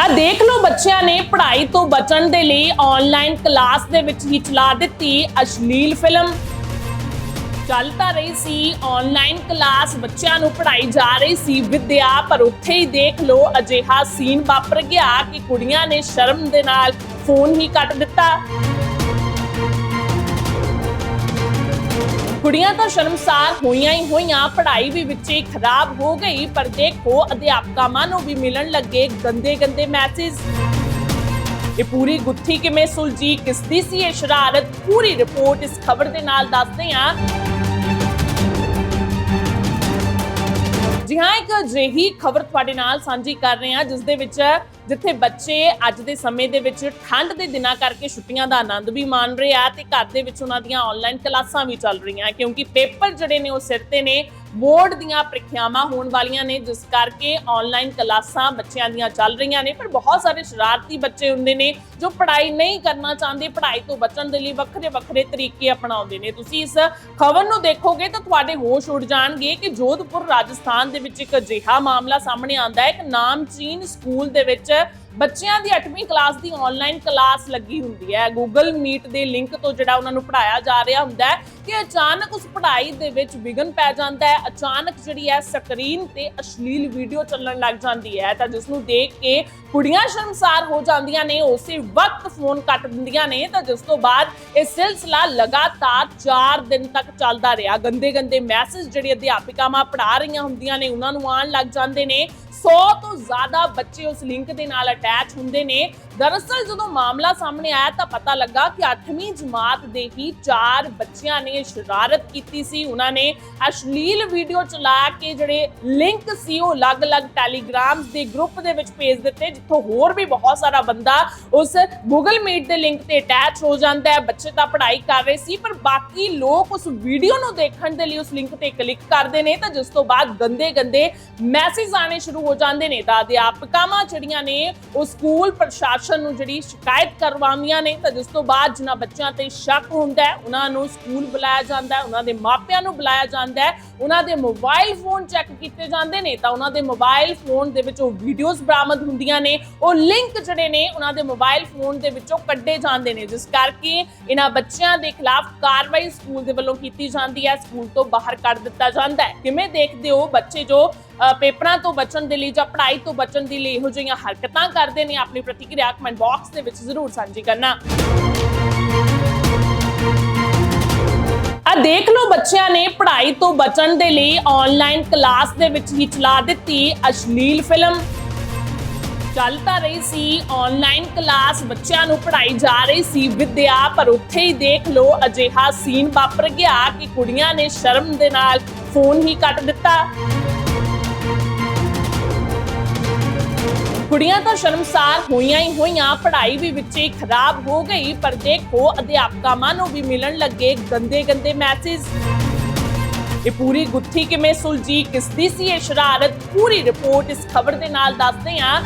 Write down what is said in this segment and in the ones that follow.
ਆ ਦੇਖ ਲਓ ਬੱਚਿਆਂ ਨੇ ਪੜ੍ਹਾਈ ਤੋਂ ਬਚਣ ਦੇ ਲਈ ਆਨਲਾਈਨ ਕਲਾਸ ਦੇ ਵਿੱਚ ਹੀ ਚਲਾ ਦਿੱਤੀ ਅਸ਼ਲੀਲ ਫਿਲਮ ਚੱਲ ਤਾਂ ਰਹੀ ਸੀ ਆਨਲਾਈਨ ਕਲਾਸ ਬੱਚਿਆਂ ਨੂੰ ਪੜ੍ਹਾਈ ਜਾ ਰਹੀ ਸੀ ਵਿਦਿਆ, ਪਰ ਉੱਥੇ ਹੀ ਦੇਖ ਲਓ ਅਜਿਹਾ ਸੀਨ ਵਾਪਰ ਗਿਆ ਕਿ ਕੁੜੀਆਂ ਨੇ ਸ਼ਰਮ ਦੇ ਨਾਲ ਫੋਨ ਹੀ ਕੱਟ ਦਿੱਤਾ। ਕੁੜੀਆਂ ਤਾਂ ਸ਼ਰਮਸਾਰ ਹੋਈਆਂ ਹੀ ਹੋਈਆਂ, ਪੜ੍ਹਾਈ ਵੀ ਵਿੱਚੇ ਖਰਾਬ ਹੋ ਗਈ, ਪਰ ਦੇਖੋ ਅਧਿਆਪਕਾਂ ਨੂੰ ਵੀ ਮਿਲਣ ਲੱਗੇ ਗੰਦੇ ਗੰਦੇ ਮੈਸੇਜ ਇਹ ਪੂਰੀ ਗੁੱਥੀ ਕਿਵੇਂ ਸੁਲਝੀ ਕਿਸ ਦੀ ਸੀ ਇਹ ਸ਼ਰਾਰਤ? ਪੂਰੀ ਰਿਪੋਰਟ ਇਸ ਖਬਰ ਦੇ ਨਾਲ ਦੱਸਦੇ ਹਾਂ। ਜੀ ਹਾਂ, ਇੱਕ ਅਜਿਹੀ ਖਬਰ ਤੁਹਾਡੇ ਨਾਲ ਸਾਂਝੀ ਕਰ ਰਹੇ ਹਾਂ ਜਿਸ ਦੇ ਵਿੱਚ ਜਿੱਥੇ ਬੱਚੇ ਅੱਜ ਦੇ ਸਮੇਂ ਦੇ ਵਿੱਚ ਠੰਡ ਦੇ ਦਿਨਾਂ ਕਰਕੇ ਛੁੱਟੀਆਂ ਦਾ ਆਨੰਦ ਵੀ ਮਾਣ ਰਹੇ ਆ ਤੇ ਘਰ ਦੇ ਵਿੱਚ ਉਹਨਾਂ ਦੀਆਂ ਆਨਲਾਈਨ ਕਲਾਸਾਂ ਵੀ ਚੱਲ ਰਹੀਆਂ ਕਿਉਂਕਿ ਪੇਪਰ ਜਿਹੜੇ ਨੇ ਉਹ ਸਿਰ ਤੇ ਨੇ, ਬੋਰਡ ਦੀਆਂ ਪ੍ਰੀਖਿਆਵਾਂ ਹੋਣ ਵਾਲੀਆਂ ਨੇ, ਜਿਸ ਕਰਕੇ ਆਨਲਾਈਨ ਕਲਾਸਾਂ ਬੱਚਿਆਂ ਦੀਆਂ ਚੱਲ ਰਹੀਆਂ ਨੇ, ਪਰ ਬਹੁਤ ਸਾਰੇ ਸ਼ਰਾਰਤੀ ਬੱਚੇ ਹੁੰਦੇ ਨੇ ਜੋ ਪੜ੍ਹਾਈ ਨਹੀਂ ਕਰਨਾ ਚਾਹੁੰਦੇ, ਪੜ੍ਹਾਈ ਤੋਂ ਬਚਣ ਦੇ ਲਈ ਵੱਖਰੇ ਵੱਖਰੇ ਤਰੀਕੇ ਅਪਣਾਉਂਦੇ ਨੇ। ਤੁਸੀਂ ਇਸ ਖਬਰ ਨੂੰ ਦੇਖੋਗੇ ਤਾਂ ਤੁਹਾਡੇ ਹੋਸ਼ ਉੱਡ ਜਾਣਗੇ ਕਿ ਜੋਧਪੁਰ ਰਾਜਸਥਾਨ ਦੇ ਵਿੱਚ ਇੱਕ ਅਜਿਹਾ ਮਾਮਲਾ ਸਾਹਮਣੇ ਆਂਦਾ ਹੈ। ਇੱਕ ਨਾਮਚੀਨ ਸਕੂਲ ਦੇ ਵਿੱਚ ਬੱਚਿਆਂ ਦੀ 8ਵੀਂ ਕਲਾਸ ਦੀ ਆਨਲਾਈਨ ਕਲਾਸ ਲੱਗੀ ਹੁੰਦੀ ਹੈ। ਗੂਗਲ ਮੀਟ ਦੇ ਲਿੰਕ ਤੋਂ ਜਿਹੜਾ ਉਹਨਾਂ ਨੂੰ ਪੜਾਇਆ ਜਾ ਰਿਹਾ ਹੁੰਦਾ ਹੈ। ਕਿ ਅਚਾਨਕ ਉਸ ਪੜ੍ਹਾਈ ਦੇ ਵਿੱਚ ਵਿਘਨ ਪੈ ਜਾਂਦਾ ਹੈ, ਅਚਾਨਕ ਜਿਹੜੀ ਹੈ ਸਕਰੀਨ ਤੇ ਅਸ਼ਲੀਲ ਵੀਡੀਓ ਚੱਲਣ ਲੱਗ ਜਾਂਦੀ ਹੈ ਤਾਂ ਜਿਸ ਨੂੰ ਦੇਖ ਕੇ ਕੁੜੀਆਂ ਸ਼ਰਮਸਾਰ ਹੋ ਜਾਂਦੀਆਂ ਨੇ, ਉਸੇ ਵਕਤ ਫੋਨ ਕੱਟ ਦਿੰਦੀਆਂ ਨੇ ਤਾਂ ਜਿਸ ਤੋਂ ਬਾਅਦ ਇਹ ਸਿਲਸਿਲਾ ਲਗਾਤਾਰ 4 ਦਿਨ ਤੱਕ ਚੱਲਦਾ ਰਿਹਾ। ਗੰਦੇ ਗੰਦੇ ਮੈਸੇਜ ਜਿਹੜੇ ਅਧਿਆਪਿਕਾਵਾਂ ਪੜ੍ਹਾ ਰਹੀਆਂ ਹੁੰਦੀਆਂ ਨੇ, ਉਹਨਾਂ ਨੂੰ ਆਉਣ ਲੱਗ ਜਾਂਦੇ ਨੇ। 100 ਤੋਂ ਜ਼ਿਆਦਾ ਬੱਚੇ ਉਸ ਲਿੰਕ ਦੇ ਨਾਲ ਅਟੈਚ ਹੁੰਦੇ ਨੇ। ਦਰਅਸਲ ਜਦੋਂ ਮਾਮਲਾ ਸਾਹਮਣੇ ਆਇਆ ਤਾਂ ਪਤਾ ਲੱਗਾ ਕਿ 8ਵੀਂ ਜਮਾਤ ਦੇ ਹੀ ਚਾਰ ਬੱਚਿਆਂ ਨੇ ਸ਼ਰਾਰਤ ਕੀਤੀ ਸੀ, ਉਹਨਾਂ ਨੇ ਅਸ਼ਲੀਲ ਵੀਡੀਓ ਚਲਾ ਕੇ ਜਿਹੜੇ ਲਿੰਕ ਸੀ, ਉਹ ਅਲੱਗ-ਅਲੱਗ ਟੈਲੀਗ੍ਰਾਮਸ ਦੇ ਗਰੁੱਪ ਦੇ ਵਿੱਚ ਭੇਜ ਦਿੱਤੇ, ਜਿੱਥੋਂ ਹੋਰ ਵੀ ਬਹੁਤ ਸਾਰਾ ਬੰਦਾ ਉਸ ਗੂਗਲ ਮੀਟ ਦੇ ਲਿੰਕ ਤੇ ਅਟੈਚ ਹੋ ਜਾਂਦਾ ਹੈ। ਬੱਚੇ ਤਾਂ ਪੜ੍ਹਾਈ ਕਰ ਰਹੇ ਸੀ, ਪਰ ਬਾਕੀ ਲੋਕ ਉਸ ਵੀਡੀਓ ਨੂੰ ਦੇਖਣ ਦੇ ਲਈ ਉਸ ਲਿੰਕ ਤੇ ਕਲਿੱਕ ਕਰਦੇ ਨੇ, ਤਾਂ ਜਿਸ ਤੋਂ ਬਾਅਦ ਗੰਦੇ-ਗੰਦੇ ਮੈਸੇਜ ਆਣੇ ਸ਼ੁਰੂ ਹੋ ਜਾਂਦੇ ਨੇ, ਤਾਂ ਅਧਿਆਪਕਾਵਾਂ ਜਿਹੜੀਆਂ ਨੇ, ਉਹ ਸਕੂਲ ਪ੍ਰਸ਼ਾਸਨ ਨੂੰ ਜਿਹੜੀ ਸ਼ਿਕਾਇਤ ਕਰਵਾਉਂਦੀਆਂ ਨੇ, ਤਾਂ ਜਿਸ ਤੋਂ ਬਾਅਦ ਜਿਨ੍ਹਾਂ ਬੱਚਿਆਂ ਤੇ ਸ਼ੱਕ ਹੁੰਦਾ ਹੈ, ਉਹਨਾਂ ਨੂੰ ਸਕੂਲ ਬੁਲਾਇਆ ਜਾਂਦਾ ਹੈ, ਉਹਨਾਂ ਦੇ ਮਾਪਿਆਂ ਨੂੰ ਬੁਲਾਇਆ ਜਾਂਦਾ ਹੈ, ਉਹਨਾਂ ਦੇ ਮੋਬਾਈਲ ਫੋਨ ਚੈੱਕ ਕੀਤੇ ਜਾਂਦੇ ਨੇ, ਤਾਂ ਉਹਨਾਂ ਦੇ ਮੋਬਾਈਲ ਫੋਨ ਦੇ ਵਿੱਚ ਉਹ ਵੀਡੀਓਜ਼ ਬਰਾਮਦ ਹੁੰਦੀਆਂ ਨੇ, ਉਹ ਲਿੰਕ ਜਿਹੜੇ ਨੇ, ਉਹਨਾਂ ਦੇ ਮੋਬਾਈਲ ਫੋਨ ਦੇ ਵਿੱਚੋਂ ਕੱਢੇ ਜਾਂਦੇ ਨੇ, ਜਿਸ ਕਰਕੇ ਇਹਨਾਂ ਬੱਚਿਆਂ ਦੇ ਖਿਲਾਫ ਕਾਰਵਾਈ ਸਕੂਲ ਦੇ ਵੱਲੋਂ ਕੀਤੀ ਜਾਂਦੀ ਹੈ ਸਕੂਲ ਤੋਂ ਬਾਹਰ ਕੱਢ ਦਿੱਤਾ ਜਾਂਦਾ ਹੈ। ਕਿਵੇਂ ਦੇਖਦੇ ਹੋ ਬੱਚੇ ਜੋ ਪੇਪਰਾਂ ਤੋਂ ਬਚਣ ਦੇ ਲਈ ਜਾਂ ਪੜ੍ਹਾਈ ਤੋਂ ਬਚਣ ਦੇ ਲਈ ਇਹੋ ਜਿਹੀਆਂ ਹਰਕਤਾਂ ਕਰਦੇ ਨੇ, ਆਪਣੀ ਪ੍ਰਤੀਕਿਰਿਆ ਕਮੈਂਟ ਬਾਕਸ ਦੇ ਵਿੱਚ ਜ਼ਰੂਰ ਸਾਂਝੀ ਕਰਨਾ। ਆ ਦੇਖ ਲਓ ਬੱਚਿਆਂ ਨੇ ਪੜ੍ਹਾਈ ਤੋਂ ਬਚਣ ਦੇ ਲਈ ਆਨਲਾਈਨ ਕਲਾਸ ਦੇ ਵਿੱਚ ਹੀ ਚਲਾ ਦਿੱਤੀ ਅਸ਼ਲੀਲ ਫਿਲਮ ਚੱਲ ਤਾਂ ਰਹੀ ਸੀ ਆਨਲਾਈਨ ਕਲਾਸ ਬੱਚਿਆਂ ਨੂੰ ਪੜ੍ਹਾਈ ਜਾ ਰਹੀ ਸੀ, ਵਿਦਿਆ, ਪਰ ਉੱਥੇ ਹੀ ਦੇਖ ਲਓ ਅਜਿਹਾ ਸੀਨ ਵਾਪਰ ਗਿਆ ਕਿ ਕੁੜੀਆਂ ਨੇ ਸ਼ਰਮ ਦੇ ਨਾਲ ਫੋਨ ਹੀ ਕੱਟ ਦਿੱਤਾ। ਕੁੜੀਆਂ ਤਾਂ ਸ਼ਰਮਸਾਰ ਹੋਈਆਂ ਹੀ ਹੋਈਆਂ, ਪੜ੍ਹਾਈ ਵੀ ਵਿੱਚੇ ਖਰਾਬ ਹੋ ਗਈ, ਪਰ ਦੇਖੋ ਅਧਿਆਪਕਾਂ ਨੂੰ ਵੀ ਮਿਲਣ ਲੱਗੇ ਗੰਦੇ ਗੰਦੇ ਮੈਸੇਜ ਇਹ ਪੂਰੀ ਗੁੱਥੀ ਕਿਵੇਂ ਸੁਲਝੀ ਕਿਸ ਦੀ ਸੀ ਇਹ ਸ਼ਰਾਰਤ? ਪੂਰੀ ਰਿਪੋਰਟ ਇਸ ਖਬਰ ਦੇ ਨਾਲ ਦੱਸਦੇ ਹਾਂ।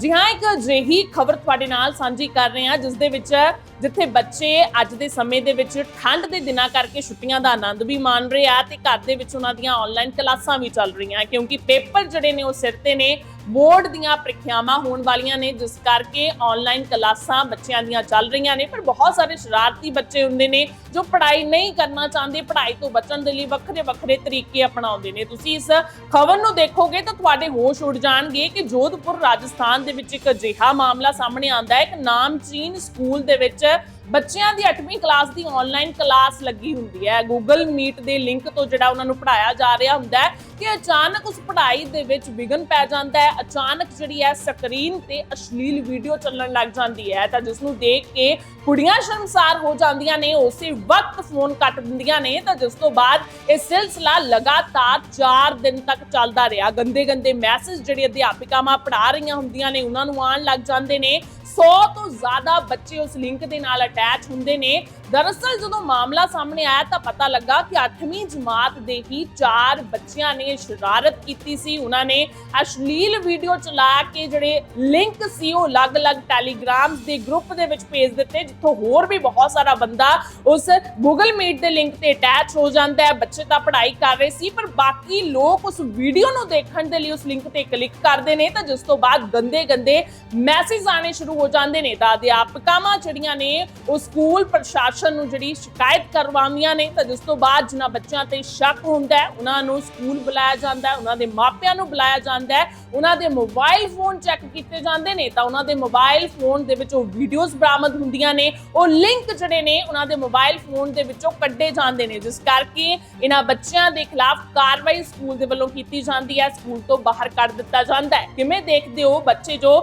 ਜੀ ਹਾਂ, ਇੱਕ ਅਜਿਹੀ ਖਬਰ ਤੁਹਾਡੇ ਨਾਲ ਸਾਂਝੀ ਕਰ ਰਹੇ ਹਾਂ, ਜਿਸ ਦੇ ਵਿੱਚ ਜਿੱਥੇ ਬੱਚੇ ਅੱਜ ਦੇ ਸਮੇਂ ਦੇ ਵਿੱਚ ਠੰਡ ਦੇ ਦਿਨਾਂ ਕਰਕੇ ਛੁੱਟੀਆਂ ਦਾ ਆਨੰਦ ਵੀ ਮਾਣ ਰਹੇ ਆ ਤੇ ਘਰ ਦੇ ਵਿੱਚ ਉਹਨਾਂ ਦੀਆਂ ਆਨਲਾਈਨ ਕਲਾਸਾਂ ਵੀ ਚੱਲ ਰਹੀਆਂ, ਕਿਉਂਕਿ ਪੇਪਰ ਜਿਹੜੇ ਨੇ ਉਹ ਸਿਰ ਤੇ ਨੇ, ਬੋਰਡ ਦੀਆਂ ਪ੍ਰੀਖਿਆਵਾਂ ਹੋਣ ਵਾਲੀਆਂ ਨੇ, ਜਿਸ ਕਰਕੇ ਆਨਲਾਈਨ ਕਲਾਸਾਂ ਬੱਚਿਆਂ ਦੀਆਂ ਚੱਲ ਰਹੀਆਂ ਨੇ, ਪਰ ਬਹੁਤ ਸਾਰੇ ਸ਼ਰਾਰਤੀ ਬੱਚੇ ਹੁੰਦੇ ਨੇ ਜੋ ਪੜ੍ਹਾਈ ਨਹੀਂ ਕਰਨਾ ਚਾਹੁੰਦੇ, ਪੜ੍ਹਾਈ ਤੋਂ ਬਚਣ ਦੇ ਲਈ ਵੱਖਰੇ ਵੱਖਰੇ ਤਰੀਕੇ ਅਪਣਾਉਂਦੇ ਨੇ। ਤੁਸੀਂ ਇਸ ਖਬਰ ਨੂੰ ਦੇਖੋਗੇ ਤਾਂ ਤੁਹਾਡੇ ਹੋਸ਼ ਉੱਡ ਜਾਣਗੇ ਕਿ ਜੋਧਪੁਰ ਰਾਜਸਥਾਨ ਦੇ ਵਿੱਚ ਇੱਕ ਅਜਿਹਾ ਮਾਮਲਾ ਸਾਹਮਣੇ ਆਂਦਾ ਹੈ। ਇੱਕ ਨਾਮਚੀਨ ਸਕੂਲ ਦੇ ਵਿੱਚ ਬੱਚਿਆਂ ਦੀ 8ਵੀਂ ਕਲਾਸ ਦੀ ਆਨਲਾਈਨ ਕਲਾਸ ਲੱਗੀ ਹੁੰਦੀ ਹੈ। ਗੂਗਲ ਮੀਟ ਦੇ ਲਿੰਕ ਤੋਂ ਜਿਹੜਾ ਉਹਨਾਂ ਨੂੰ ਪੜਾਇਆ ਜਾ ਰਿਹਾ ਹੁੰਦਾ ਹੈ ਕਿ ਅਚਾਨਕ ਉਸ ਪੜ੍ਹਾਈ ਦੇ ਵਿੱਚ ਵਿਘਨ ਪੈ ਜਾਂਦਾ ਹੈ। ਅਚਾਨਕ ਜਿਹੜੀ ਹੈ ਸਕਰੀਨ ਤੇ ਅਸ਼ਲੀਲ ਵੀਡੀਓ ਚੱਲਣ ਲੱਗ ਜਾਂਦੀ ਹੈ ਤਾਂ ਜਿਸ ਨੂੰ ਦੇਖ ਕੇ ਕੁੜੀਆਂ ਸ਼ਰਮਸਾਰ ਹੋ ਜਾਂਦੀਆਂ ਨੇ, ਉਸੇ ਵਕਤ ਫੋਨ ਕੱਟ ਦਿੰਦੀਆਂ ਨੇ, ਤਾਂ ਜਿਸ ਤੋਂ ਬਾਅਦ ਇਹ ਸਿਲਸਿਲਾ ਲਗਾਤਾਰ 4 ਦਿਨ ਤੱਕ ਚੱਲਦਾ ਰਿਹਾ। ਗੰਦੇ ਗੰਦੇ ਮੈਸੇਜ ਜਿਹੜੇ ਅਧਿਆਪਿਕਾਵਾਂ ਪੜ੍ਹਾ ਰਹੀਆਂ ਹੁੰਦੀਆਂ ਨੇ, ਉਹਨਾਂ ਨੂੰ ਆਉਣ ਲੱਗ ਜਾਂਦੇ ਨੇ। 100 ਤੋਂ ਜ਼ਿਆਦਾ ਬੱਚੇ ਉਸ ਲਿੰਕ ਦੇ ਨਾਲ ਅਟੈਚ ਹੁੰਦੇ ਨੇ। ਦਰਅਸਲ ਜਦੋਂ ਮਾਮਲਾ ਸਾਹਮਣੇ ਆਇਆ ਤਾਂ ਪਤਾ ਲੱਗਾ ਕਿ 8ਵੀਂ ਜਮਾਤ ਦੇ ਹੀ ਚਾਰ ਬੱਚਿਆਂ ਨੇ ਸ਼ਰਾਰਤ ਕੀਤੀ ਸੀ। ਉਹਨਾਂ ਨੇ ਅਸ਼ਲੀਲ ਵੀਡੀਓ ਚਲਾ ਕੇ ਜਿਹੜੇ ਲਿੰਕ ਸੀ, ਉਹ ਅਲੱਗ-ਅਲੱਗ ਟੈਲੀਗ੍ਰਾਮ ਦੇ ਗਰੁੱਪ ਦੇ ਵਿੱਚ ਭੇਜ ਦਿੱਤੇ, ਜਿੱਥੋਂ ਹੋਰ ਵੀ ਬਹੁਤ ਸਾਰਾ ਬੰਦਾ ਉਸ ਗੂਗਲ ਮੀਟ ਦੇ ਲਿੰਕ ਤੇ ਅਟੈਚ ਹੋ ਜਾਂਦਾ ਹੈ। ਬੱਚੇ ਤਾਂ ਪੜ੍ਹਾਈ ਕਰ ਰਹੇ ਸੀ, ਪਰ ਬਾਕੀ ਲੋਕ ਉਸ ਵੀਡੀਓ ਨੂੰ ਦੇਖਣ ਦੇ ਲਈ ਉਸ ਲਿੰਕ ਤੇ ਕਲਿੱਕ ਕਰਦੇ ਨੇ ਤਾਂ ਜਿਸ ਤੋਂ ਬਾਅਦ ਗੰਦੇ-ਗੰਦੇ ਮੈਸੇਜ ਆਣੇ ਸ਼ੁਰੂ ਹੋ ਜਾਂਦੇ ਨੇ। ਤਾਂ ਅਧਿਆਪਕਾਵਾਂ ਜਿਹੜੀਆਂ ਨੇ ਉਹ ਸਕੂਲ ਪ੍ਰਸ਼ਾਸਨ ਨੂੰ ਜਿਹੜੀ ਸ਼ਿਕਾਇਤ ਕਰਵਾਉਂਦੀਆਂ ਨੇ, ਤਾਂ ਜਿਸ ਤੋਂ ਬਾਅਦ ਜਿਨ੍ਹਾਂ ਬੱਚਿਆਂ ਤੇ ਸ਼ੱਕ ਹੁੰਦਾ ਹੈ, ਉਹਨਾਂ ਨੂੰ ਸਕੂਲ ਬੁਲਾਇਆ ਜਾਂਦਾ ਹੈ, ਉਹਨਾਂ ਦੇ ਮਾਪਿਆਂ ਨੂੰ ਬੁਲਾਇਆ ਜਾਂਦਾ ਹੈ। ਉਹਨਾਂ ਦੇ ਮੋਬਾਈਲ ਫੋਨ ਚੈੱਕ ਕੀਤੇ ਜਾਂਦੇ ਨੇ, ਤਾਂ ਉਹਨਾਂ ਦੇ ਮੋਬਾਈਲ ਫੋਨ ਦੇ ਵਿੱਚ ਉਹ ਵੀਡੀਓਜ਼ ਬਰਾਮਦ ਹੁੰਦੀਆਂ ਨੇ, ਉਹ ਲਿੰਕ ਜਿਹੜੇ ਨੇ ਉਹਨਾਂ ਦੇ ਮੋਬਾਈਲ ਫੋਨ ਦੇ ਵਿੱਚੋਂ ਕੱਢੇ ਜਾਂਦੇ ਨੇ, ਜਿਸ ਕਰਕੇ ਇਹਨਾਂ ਬੱਚਿਆਂ ਦੇ ਖਿਲਾਫ ਕਾਰਵਾਈ ਸਕੂਲ ਦੇ ਵੱਲੋਂ ਕੀਤੀ ਜਾਂਦੀ ਹੈ ਸਕੂਲ ਤੋਂ ਬਾਹਰ ਕੱਢ ਦਿੱਤਾ ਜਾਂਦਾ ਹੈ। ਕਿਵੇਂ ਦੇਖਦੇ ਹੋ ਬੱਚੇ ਜੋ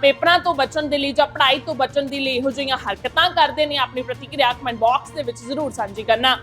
ਪੇਪਰਾਂ ਤੋਂ ਬਚਣ ਦੇ ਲਈ ਜਾਂ ਪੜ੍ਹਾਈ ਤੋਂ ਬਚਣ ਦੇ ਲਈ ਇਹੋ ਜਿਹੀਆਂ ਹਰਕਤਾਂ ਕਰਦੇ ਨੇ, ਆਪਣੀ ਪ੍ਰਤੀਕਿਰਿਆ ਕਮੈਂਟ ਬਾਕਸ ਦੇ ਵਿੱਚ ਜ਼ਰੂਰ ਸਾਂਝੀ ਕਰਨਾ।